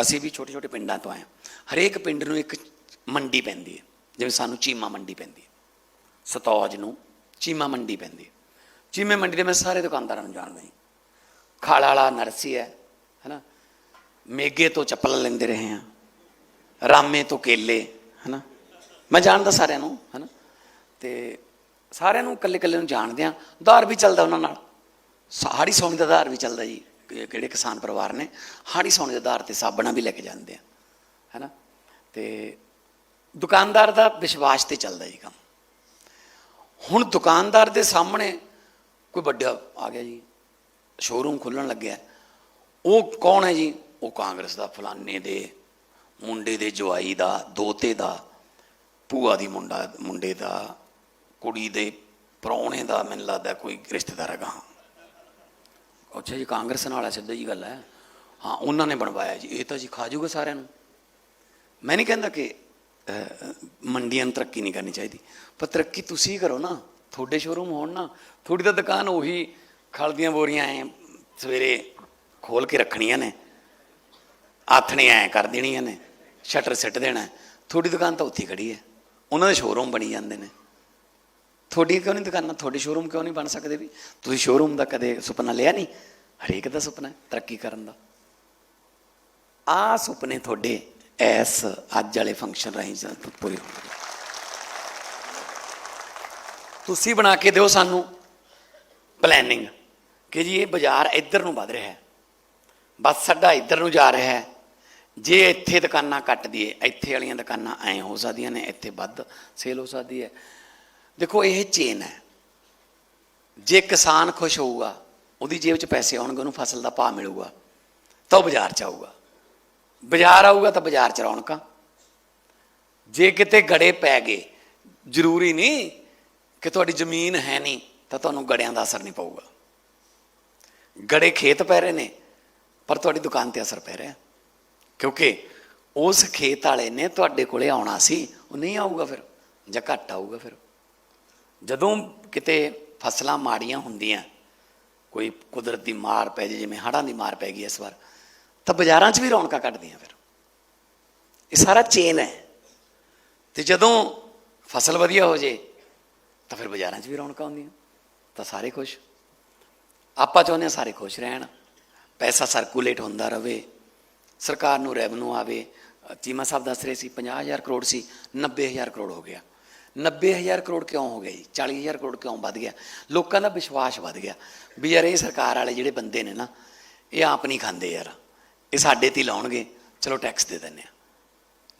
ਅਸੀਂ ਵੀ ਛੋਟੇ ਛੋਟੇ ਪਿੰਡਾਂ ਤੋਂ ਆਏ ਹਾਂ। ਹਰੇਕ ਪਿੰਡ ਨੂੰ ਇੱਕ ਮੰਡੀ ਪੈਂਦੀ ਹੈ। ਜਿਵੇਂ ਸਾਨੂੰ ਚੀਮਾ ਮੰਡੀ ਪੈਂਦੀ ਹੈ। ਸਤੌਜ ਨੂੰ ਚੀਮਾ ਮੰਡੀ ਪੈਂਦੀ ਹੈ। ਚੀਮੇ ਮੰਡੀ ਦੇ ਮੈਂ ਸਾਰੇ ਦੁਕਾਨਦਾਰਾਂ ਨੂੰ ਜਾਣਦਾ ਹਾਂ ਖਾਲਾ ਵਾਲਾ ਨਰਸੀ ਹੈ, ਹੈਨਾ? ਮੇਗੇ ਤੋਂ ਚੱਪਲ ਲੈਂਦੇ ਰਹੇ ਹਾਂ। ਰਾਮੇ ਤੋਂ ਕੇਲੇ, ਹੈਨਾ? ਮੈਂ ਜਾਣਦਾ ਸਾਰਿਆਂ ਨੂੰ, ਹੈਨਾ? ਤੇ ਸਾਰਿਆਂ ਨੂੰ ਇਕੱਲੇ ਇਕੱਲੇ ਨੂੰ ਜਾਣਦੇ ਆ ਉਧਾਰ ਵੀ ਚੱਲਦਾ ਉਹਨਾਂ ਨਾਲ। ਹਾੜੀ ਸੌਣੀ ਦਾ ਉਧਾਰ ਵੀ ਚੱਲਦਾ ਜੀ। ਕਿਹੜੇ ਕਿਸਾਨ ਪਰਿਵਾਰ ਨੇ, ਹਾੜੀ ਸੌਣੀ ਦੇ ਆਧਾਰ ਤੇ ਸਾਬਣਾ ਵੀ ਲੈ ਕੇ ਜਾਂਦੇ ਆ, ਹੈਨਾ? ਤੇ ਦੁਕਾਨਦਾਰ ਦਾ ਵਿਸ਼ਵਾਸ ਤੇ ਚੱਲਦਾ ਜੀ ਕੰਮ। ਹੁਣ ਦੁਕਾਨਦਾਰ ਦੇ ਸਾਹਮਣੇ ਕੋਈ ਵੱਡਾ ਆ ਗਿਆ ਜੀ ਸ਼ੋਰੂਮ ਖੁੱਲਣ ਲੱਗਿਆ, ਉਹ ਕੌਣ ਹੈ ਜੀ? ਉਹ ਕਾਂਗਰਸ ਦਾ ਫਲਾਨੇ ਦੇ, ਮੁੰਡੇ ਦੇ, ਜਵਾਈ ਦਾ, ਦੋਤੇ ਦਾ, ਭੂਆ ਦੀ ਮੁੰਡਾ, ਮੁੰਡੇ ਦਾ, ਕੁੜੀ ਦੇ, ਪ੍ਰਾਹੁਣੇ ਦਾ, ਮੈਨੂੰ ਲੱਗਦਾ ਕੋਈ ਰਿਸ਼ਤੇਦਾਰ ਹੈਗਾ। ਅੱਛਾ ਜੀ, ਕਾਂਗਰਸ ਨਾਲ ਹੈ ਸਿੱਧਾ ਜੀ ਗੱਲ ਹੈ। ਹਾਂ, ਉਹਨਾਂ ਨੇ ਬਣਵਾਇਆ ਜੀ। ਇਹ ਤਾਂ ਜੀ ਖਾ ਜੂਗਾ ਸਾਰਿਆਂ ਨੂੰ। ਮੈਂ ਨਹੀਂ ਕਹਿੰਦਾ ਕਿ ਮੰਡੀਆਂ ਨੂੰ ਤਰੱਕੀ ਨਹੀਂ ਕਰਨੀ ਚਾਹੀਦੀ। ਪਰ ਤਰੱਕੀ ਤੁਸੀਂ ਕਰੋ ਨਾ। ਤੁਹਾਡੇ ਸ਼ੋਰੂਮ ਹੋਣ ਨਾ। ਤੁਹਾਡੀ ਤਾਂ ਦੁਕਾਨ ਉਹੀ ਖਲ ਦੀਆਂ ਬੋਰੀਆਂ ਐ ਸਵੇਰੇ ਖੋਲ ਕੇ ਰੱਖਣੀਆਂ ਨੇ। ਆਥਣੇ ਐ ਕਰ ਦੇਣੀਆਂ ਨੇ। ਸ਼ਟਰ ਸਿੱਟ ਦੇਣਾ। ਤੁਹਾਡੀ ਦੁਕਾਨ ਤਾਂ ਉੱਥੇ ਹੀ ਖੜੀ ਹੈ। ਉਹਨਾਂ ਦੇ ਸ਼ੋਰੂਮ ਬਣੀ ਜਾਂਦੇ ਨੇ। ਤੁਹਾਡੀ ਕਿਉਂ ਨਹੀਂ ਦੁਕਾਨਾਂ ਤੁਹਾਡੇ ਸ਼ੋਰੂਮ ਕਿਉਂ ਨਹੀਂ ਬਣ ਸਕਦੇ ਵੀ? ਤੁਸੀਂ ਸ਼ੋਰੂਮ ਦਾ ਕਦੇ ਸੁਪਨਾ ਲਿਆ ਨਹੀਂ? ਹਰੇਕ ਦਾ ਸੁਪਨਾ ਹੈ, ਤਰੱਕੀ ਕਰਨ ਦਾ। ਆ ਸੁਪਨੇ ਤੁਹਾਡੇ ਐਸ ਅੱਜ ਵਾਲੇ ਫੰਕਸ਼ਨ ਰਾਹੀਂ ਜ- ਪੂਰੇ ਹੋਣਗੇ। ਤੁਸੀਂ ਬਣਾ ਕੇ ਦਿਓ ਸਾਨੂੰ ਪਲੈਨਿੰਗ ਕਿ ਜੀ ਇਹ ਬਾਜ਼ਾਰ ਇੱਧਰ ਨੂੰ ਵੱਧ ਰਿਹਾ ਹੈ। ਬਸ ਸਾਡਾ ਇੱਧਰ ਨੂੰ ਜਾ ਰਿਹਾ ਹੈ। ਜੇ ਇੱਥੇ ਦੁਕਾਨਾਂ ਕੱਟ ਦਈਏ, ਇੱਥੇ ਵਾਲੀਆਂ ਦੁਕਾਨਾਂ ਐ ਹੋ ਸਕਦੀਆਂ ਨੇ, ਇੱਥੇ ਵੱਧ ਸੇਲ ਹੋ ਸਕਦੀ ਹੈ। ਦੇਖੋ, ਇਹ ਚੇਨ ਹੈ। ਜੇ ਕਿਸਾਨ ਖੁਸ਼ ਹੋਊਗਾ, ਉਹਦੀ ਜੇਬ 'ਚ ਪੈਸੇ ਆਉਣਗੇ, ਉਹਨੂੰ ਫਸਲ ਦਾ ਭਾਅ ਮਿਲੂਗਾ, ਤਾਂ ਉਹ ਬਾਜ਼ਾਰ 'ਚ ਆਊਗਾ। ਬਾਜ਼ਾਰ ਆਊਗਾ ਤਾਂ ਬਾਜ਼ਾਰ 'ਚ ਰੌਣਕਾਂ। ਜੇ ਕਿਤੇ ਗੜੇ ਪੈ ਗਏ, ਜ਼ਰੂਰੀ ਨਹੀਂ ਕਿ ਤੁਹਾਡੀ ਜ਼ਮੀਨ ਹੈ ਨਹੀਂ, ਤਾਂ ਤੁਹਾਨੂੰ ਗੜਿਆਂ ਦਾ ਅਸਰ ਨਹੀਂ ਪਊਗਾ। ਗੜੇ ਖੇਤ ਪੈ ਰਹੇ ਨੇ, ਪਰ ਤੁਹਾਡੀ ਦੁਕਾਨ ਤੇ ਅਸਰ ਪੈ ਰਿਹਾ। ਕਿਉਂਕਿ ਉਸ ਖੇਤ ਵਾਲੇ ਨੇ ਤੁਹਾਡੇ ਕੋਲੇ ਆਉਣਾ ਸੀ, ਉਹ ਨਹੀਂ ਆਊਗਾ ਫਿਰ, ਜਾਂ ਘੱਟ ਆਊਗਾ ਫਿਰ। ਜਦੋਂ ਕਿਤੇ ਫਸਲਾਂ ਮਾੜੀਆਂ ਹੁੰਦੀਆਂ, ਕੋਈ ਕੁਦਰਤ ਦੀ ਮਾਰ ਪੈ ਜੇ, ਜਿਵੇਂ ਹੜ੍ਹਾਂ ਦੀ ਮਾਰ ਪੈ ਗਈ ਇਸ ਵਾਰ, ਤਾਂ ਬਾਜ਼ਾਰਾਂ 'ਚ ਵੀ ਰੌਣਕਾਂ ਕੱਢਦੀਆਂ ਫਿਰ। ਇਹ ਸਾਰਾ ਚੇਨ ਹੈ। ਤੇ ਜਦੋਂ ਫਸਲ ਵਧੀਆ ਹੋ ਜੇ, ਤਾਂ ਫਿਰ ਬਾਜ਼ਾਰਾਂ 'ਚ ਵੀ ਰੌਣਕਾਂ ਹੁੰਦੀਆਂ, ਤਾਂ ਸਾਰੇ ਖੁਸ਼। ਆਪਾਂ ਚਾਹੁੰਦੇ ਹਾਂ ਸਾਰੇ ਖੁਸ਼ ਰਹਿਣ, ਪੈਸਾ ਸਰਕੂਲੇਟ ਹੁੰਦਾ ਰਹੇ ਸਰਕਾਰ ਨੂੰ ਰੈਵਨਿਊ ਆਵੇ। ਚੀਮਾ ਸਾਹਿਬ ਦੱਸ ਰਹੇ ਸੀ 50000 ਕਰੋੜ ਸੀ 90000 ਕਰੋੜ ਹੋ ਗਿਆ। 90000 ਕਰੋੜ ਕਿਉਂ ਹੋ ਗਿਆ ਜੀ 40000 ਕਰੋੜ ਕਿਉਂ ਵੱਧ ਗਿਆ? ਲੋਕਾਂ ਦਾ ਵਿਸ਼ਵਾਸ ਵੱਧ ਗਿਆ। ਵੀ ਯਾਰ ਇਹ ਸਰਕਾਰ ਵਾਲੇ ਜਿਹੜੇ ਬੰਦੇ ਨੇ ਨਾ, ਇਹ ਆਪ ਨਹੀਂ ਖਾਂਦੇ ਯਾਰ। ਇਹ ਸਾਡੇ ਤੇ ਹੀ ਲਾਉਣਗੇ। ਚਲੋ ਟੈਕਸ ਦੇ ਦਿੰਦੇ ਆ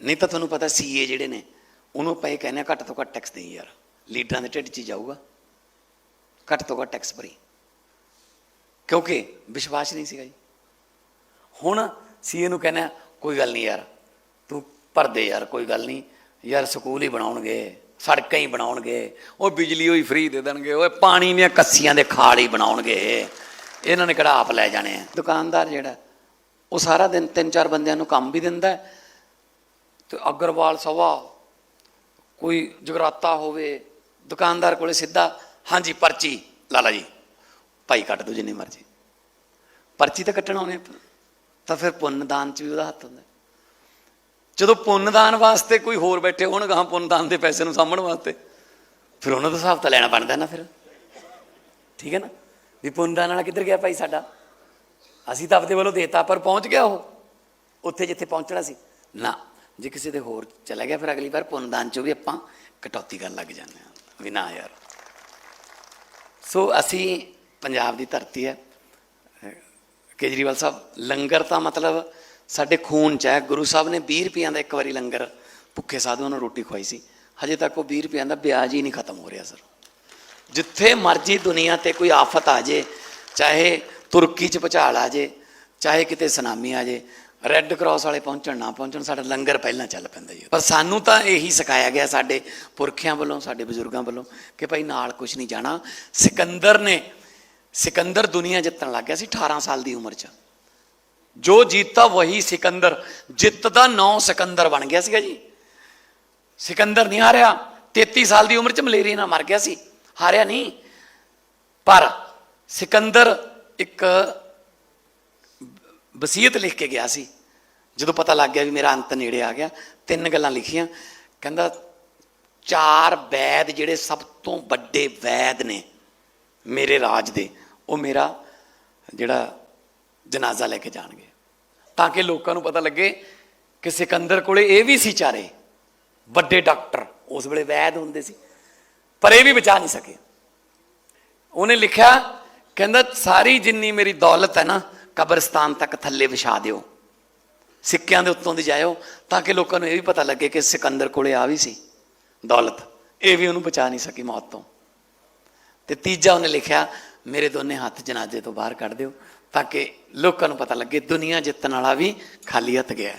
ਨਹੀਂ ਤਾਂ ਤੁਹਾਨੂੰ ਪਤਾ ਸੀਏ ਜਿਹੜੇ ਨੇ, ਉਹਨੂੰ ਆਪਾਂ ਇਹ ਕਹਿੰਦੇ ਆ ਘੱਟ ਤੋਂ ਘੱਟ ਟੈਕਸ ਦੇਈ ਯਾਰ। ਲੀਡਰਾਂ ਦੇ ਢਿੱਡ 'ਚ ਹੀ ਜਾਊਗਾ। ਘੱਟ ਤੋਂ ਘੱਟ ਟੈਕਸ ਭਰੀ। ਕਿਉਂਕਿ ਵਿਸ਼ਵਾਸ ਨਹੀਂ ਸੀਗਾ ਜੀ। ਹੁਣ ਸੀਏ ਨੂੰ ਕਹਿੰਦਾ ਕੋਈ ਗੱਲ ਨਹੀਂ ਯਾਰ। ਤੂੰ ਭਰ ਦੇ ਯਾਰ, ਕੋਈ ਗੱਲ ਨਹੀਂ। ਯਾਰ ਸਕੂਲ ਹੀ ਬਣਾਉਣਗੇ। ਸੜਕਾਂ ਹੀ ਬਣਾਉਣਗੇ। ਉਹ ਬਿਜਲੀ ਹੋਈ ਫ੍ਰੀ ਦੇ ਦੇਣਗੇ। ਉਹ ਪਾਣੀ ਦੀਆਂ ਕੱਸੀਆਂ ਦੇ ਖਾਲ ਹੀ ਬਣਾਉਣਗੇ। ਇਹਨਾਂ ਨੇ ਕਿਹੜਾ ਆਪ ਲੈ ਜਾਣੇ ਆ? ਦੁਕਾਨਦਾਰ ਜਿਹੜਾ, ਉਹ ਸਾਰਾ ਦਿਨ ਤਿੰਨ ਚਾਰ ਬੰਦਿਆਂ ਨੂੰ ਕੰਮ ਵੀ ਦਿੰਦਾ ਹੈ। ਤੇ ਅਗਰਵਾਲ ਸਵਾ ਕੋਈ ਜਗਰਾਤਾ ਹੋਵੇ, ਦੁਕਾਨਦਾਰ ਕੋਲੇ ਸਿੱਧਾ, ਹਾਂਜੀ, ਪਰਚੀ ਲਾਲਾ ਜੀ। ਭਾਈ ਕੱਟ ਦੋ ਜਿੰਨੀ ਮਰਜ਼ੀ। ਪਰਚੀ ਤਾਂ ਕੱਟਣ ਆਉਣੇ ਤਾਂ ਫਿਰ ਪੁੰਨ ਦਾਨ ਚ ਵੀ ਉਹਦਾ ਹੱਥ ਹੁੰਦਾ ਜਦੋਂ ਪੁੰਨਦਾਨ ਵਾਸਤੇ ਕੋਈ ਹੋਰ ਬੈਠੇ ਹੋਣ ਗਾਂ ਪੁੰਨਦਾਨ ਦੇ ਪੈਸੇ ਨੂੰ ਸਾਂਭਣ ਵਾਸਤੇ। ਫਿਰ ਉਹਨਾਂ ਦਾ ਹਿਸਾਬ ਤਾਂ ਲੈਣਾ ਬਣਦਾ ਨਾ ਫਿਰ। ਠੀਕ ਹੈ ਨਾ? ਵੀ ਪੁੰਨਦਾਨ ਵਾਲਾ ਕਿੱਧਰ ਗਿਆ ਭਾਈ ਸਾਡਾ? ਅਸੀਂ ਤਾਂ ਆਪਦੇ ਵੱਲੋਂ ਦੇਤਾ, ਪਰ ਪਹੁੰਚ ਗਿਆ ਉਹ। ਉੱਥੇ ਜਿੱਥੇ ਪਹੁੰਚਣਾ ਸੀ। ਨਾ, ਜੇ ਕਿਸੇ ਦੇ ਹੋਰ ਚਲਾ ਗਿਆ, ਫਿਰ ਅਗਲੀ ਵਾਰ ਪੁੰਨਦਾਨ ਚੋਂ ਵੀ ਆਪਾਂ ਕਟੌਤੀ ਕਰਨ ਲੱਗ ਜਾਂਦੇ ਹਾਂ। ਵੀ ਨਾ ਯਾਰ। ਸੋ ਅਸੀਂ, ਪੰਜਾਬ ਦੀ ਧਰਤੀ ਹੈ। ਕੇਜਰੀਵਾਲ ਸਾਹਿਬ, ਲੰਗਰ ਤਾਂ ਮਤਲਬ ਸਾਡੇ ਖੂਨ ਚ ਹੈ, ਗੁਰੂ ਸਾਹਿਬ ਨੇ 20 ਰੁਪਈਆਂ ਦਾ ਇੱਕ ਵਾਰੀ ਲੰਗਰ, ਭੁੱਖੇ ਸਾਧੂਆਂ ਨੂੰ ਰੋਟੀ ਖਵਾਈ ਸੀ। ਹਜੇ ਤੱਕ ਉਹ 20 ਰੁਪਈਆਂ ਦਾ ਵਿਆਜ ਹੀ ਨਹੀਂ ਖਤਮ ਹੋ ਰਿਹਾ, ਸਰ। ਜਿੱਥੇ ਮਰਜ਼ੀ ਦੁਨੀਆ ਤੇ ਕੋਈ ਆਫਤ ਆ ਜੇ, ਚਾਹੇ ਤੁਰਕੀ ਚ ਭੁਚਾਲ ਆ ਜੇ, ਚਾਹੇ ਕਿਤੇ ਸੁਨਾਮੀ ਆ ਜੇ ਰੈੱਡ ਕਰਾਸ ਵਾਲੇ ਪਹੁੰਚਣ ਨਾ ਪਹੁੰਚਣ, ਸਾਡਾ ਲੰਗਰ ਪਹਿਲਾਂ ਚੱਲ ਪੈਂਦਾ ਜੀ। ਪਰ ਸਾਨੂੰ ਤਾਂ ਇਹੀ ਸਿਖਾਇਆ ਗਿਆ ਸਾਡੇ ਪੁਰਖਿਆਂ ਵੱਲੋਂ, ਸਾਡੇ ਬਜ਼ੁਰਗਾਂ ਵੱਲੋਂ ਕਿ ਭਾਈ ਨਾਲ ਕੁਝ ਨਹੀਂ ਜਾਣਾ। ਸਿਕੰਦਰ ਨੇ, ਸਿਕੰਦਰ ਦੁਨੀਆ ਜਿੱਤਣ ਲੱਗ ਗਿਆ ਸੀ 18 ਸਾਲ ਦੀ ਉਮਰ 'ਚ। ਜੋ ਜੀਤਾ ਵਹੀ ਸਿਕੰਦਰ, ਜਿੱਤ ਦਾ ਨੌ ਸਿਕੰਦਰ ਬਣ ਗਿਆ ਸੀਗਾ ਜੀ। ਸਿਕੰਦਰ ਨਹੀਂ ਹਾਰਿਆ 33 ਸਾਲ ਦੀ ਉਮਰ 'ਚ ਮਲੇਰੀਆ ਨਾਲ ਮਰ ਗਿਆ ਸੀ। ਹਾਰਿਆ ਨਹੀਂ। ਪਰ ਸਿਕੰਦਰ ਇੱਕ ਵਸੀਅਤ ਲਿਖ ਕੇ ਗਿਆ ਸੀ। ਜਦੋਂ ਪਤਾ ਲੱਗ ਗਿਆ ਵੀ ਮੇਰਾ ਅੰਤ ਨੇੜੇ ਆ ਗਿਆ, ਤਿੰਨ ਗੱਲਾਂ ਲਿਖੀਆਂ। ਕਹਿੰਦਾ, ਚਾਰ ਵੈਦ ਜਿਹੜੇ ਸਭ ਤੋਂ ਵੱਡੇ ਵੈਦ ਨੇ ਮੇਰੇ ਰਾਜ ਦੇ, ਉਹ ਮੇਰਾ ਜਿਹੜਾ ਜਨਾਜ਼ਾ ਲੈ ਕੇ ਜਾਣਗੇ। ਤਾਂ ਕਿ ਲੋਕਾਂ ਨੂੰ ਪਤਾ ਲੱਗੇ ਕਿ ਸਿਕੰਦਰ ਕੋਲੇ ਇਹ ਵੀ ਸੀ ਚਾਰੇ। ਵੱਡੇ ਡਾਕਟਰ, ਉਸ ਵੇਲੇ ਵੈਦ ਹੁੰਦੇ ਸੀ, ਪਰ ਇਹ ਵੀ ਬਚਾ ਨਹੀਂ ਸਕੇ। ਉਹਨੇ ਲਿਖਿਆ, ਕਹਿੰਦਾ, ਸਾਰੀ ਜਿੰਨੀ ਮੇਰੀ ਦੌਲਤ ਹੈ ਨਾ, ਕਬਰਸਤਾਨ ਤੱਕ ਥੱਲੇ ਵਿਛਾ ਦਿਓ। ਸਿੱਕਿਆਂ ਦੇ ਉੱਤੋਂ ਦੀ ਜਾਇਓ, ਤਾਂ ਕਿ ਲੋਕਾਂ ਨੂੰ ਇਹ ਵੀ ਪਤਾ ਲੱਗੇ ਕਿ ਸਿਕੰਦਰ ਕੋਲੇ ਆ ਵੀ ਸੀ। ਦੌਲਤ, ਇਹ ਵੀ ਉਹਨੂੰ ਬਚਾ ਨਹੀਂ ਸਕੀ ਮੌਤ ਤੋਂ। ਤੇ ਤੀਜਾ ਉਹਨੇ ਲਿਖਿਆ, ਮੇਰੇ ਦੋਨੇ ਹੱਥ ਜਨਾਜ਼ੇ ਤੋਂ ਬਾਹਰ ਕੱਢ ਦਿਓ। ਤਾਂ ਕਿ ਲੋਕਾਂ ਨੂੰ ਪਤਾ ਲੱਗੇ ਦੁਨੀਆ ਜਿੱਤਣ ਵਾਲਾ ਵੀ ਖਾਲੀ ਹੱਥ ਗਿਆ।